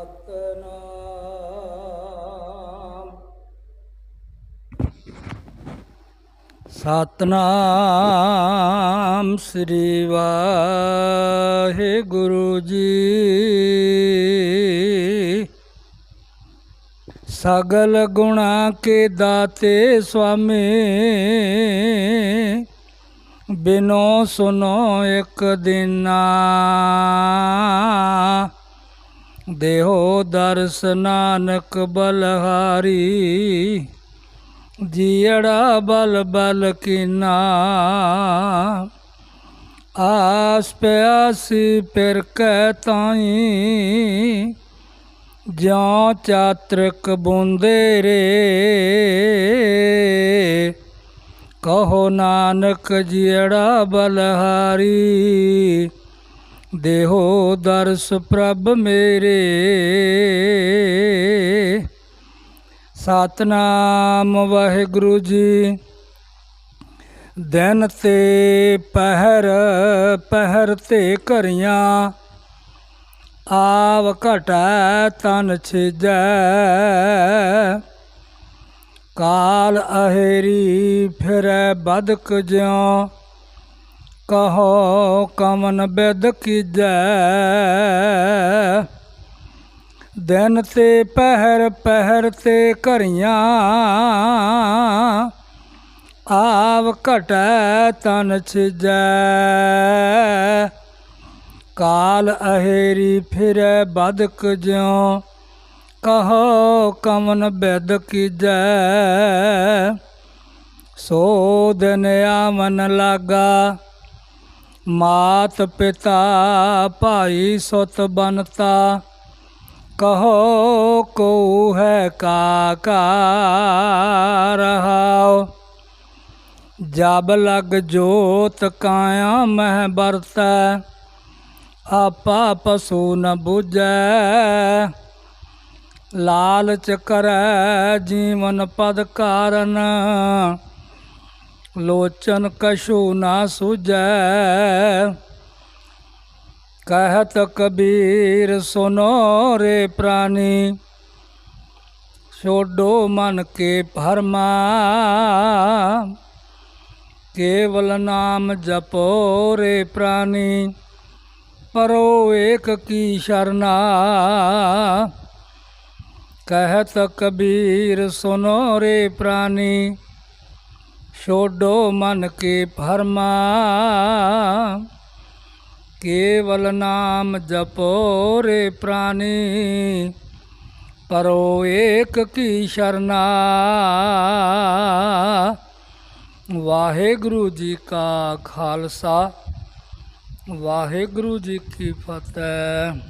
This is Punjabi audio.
ਸਤਨਾਮ। ਸਤਨਾਮ ਸ੍ਰੀ ਵਾਹਿਗੁਰੂ ਜੀ। ਸਗਲ ਗੁਣਾ ਕੇ ਦਾਤੇ ਸੁਆਮੀ ਬਿਨੋ ਸੁਨੋ ਇੱਕ ਦਿਨਾ। ਦੇਹੋ ਦਰਸ ਨਾਨਕ ਬਲਹਾਰੀ, ਜੀੜਾ ਬਲ ਬਲ ਕੀਨਾ। ਆਸ ਪਿਆਸੀ ਪਿਰ ਕਹਿ ਤਾਈ ਜਾਂ ਚਾਤ੍ਰਿਕ ਬੁੰਦੇ ਰੇ। ਕਹੋ ਨਾਨਕ ਜੀੜਾ ਬਲਹਾਰੀ ਦੇਹੋ ਦਰਸ ਪ੍ਰਭ ਮੇਰੇ। ਸਤਨਾਮ ਵਾਹਿਗੁਰੂ ਜੀ, ਦਿਨ ਤੇ ਪਹਿਰ ਪਹਿਰ ਤੇ ਘਰੀਆਂ ਆਵ ਘਟੈ ਤਨ ਛਿਜੈ। ਕਾਲ ਅਹੇਰੀ ਫਿਰੈ ਬਦਕ ਜਿਉ ਕਹੋ ਕਮਨ ਬਿਦ ਕੀਜੈ। ਦਿਨ ਤੇ ਪਹਿਰ ਪਹਿਰ ਤੇ ਘਰੀਆਂ ਆਵ ਘਟੈ ਤਨ ਛਿਜੈ। ਕਾਲ ਅਹੇਰੀ ਫਿਰੈ ਬਦਕ ਜਿਉ, ਕਹੋ ਕਮਨ ਬਿਦ ਕੀਜੈ। ਸੋ ਦਿਨ ਆਮਨ ਲਾਗਾ ਮਾਤ ਪਿਤਾ ਭਾਈ ਸੁਤ ਬਨਤਾ ਕਹੋ ਕੋ ਹੈ ਕਾਕਾ ਰਹਾਉ ਜਬ ਲਗ ਜੋਤ ਕਾਇਆ ਮਹਿ ਬਰਤੈ ਆਪਾ ਪਸੂ ਨ ਬੁਝੈ। ਲਾਲਚ ਕਰੈ ਜੀਵਨ ਪਦ ਕਾਰਨ ਲੋਚਨ ਕਛੂ ਨਾ ਸੁਝੈ। ਕਹਿਤ ਕਬੀਰ, ਸੁਨੋ ਰੇ ਪ੍ਰਾਨੀ। ਛੋਡੋ ਮਨ ਕੇ ਭਰਮਾ। ਕੇਵਲ ਨਾਮ ਜਪੋ ਰੇ ਪ੍ਰਾਨੀ। ਪਰੋ ਏਕ ਕੀ ਸ਼ਰਨਾ। ਕਹਿਤ ਕਬੀਰ, ਸੁਨੋ ਰੇ ਪ੍ਰਾਨੀ। ਛੋਡੋ ਮਨ ਕੇ ਭਰਮਾ। ਕੇਵਲ ਨਾਮ ਜਪੋ ਰੇ ਪ੍ਰਾਨੀ, ਪਰੋ ਏਕ ਕੀ ਸ਼ਰਨਾ। ਵਾਹਿਗੁਰੂ ਜੀ ਕਾ ਖਾਲਸਾ, ਵਾਹਿਗੁਰੂ ਜੀ ਕੀ ਫਤਿਹ।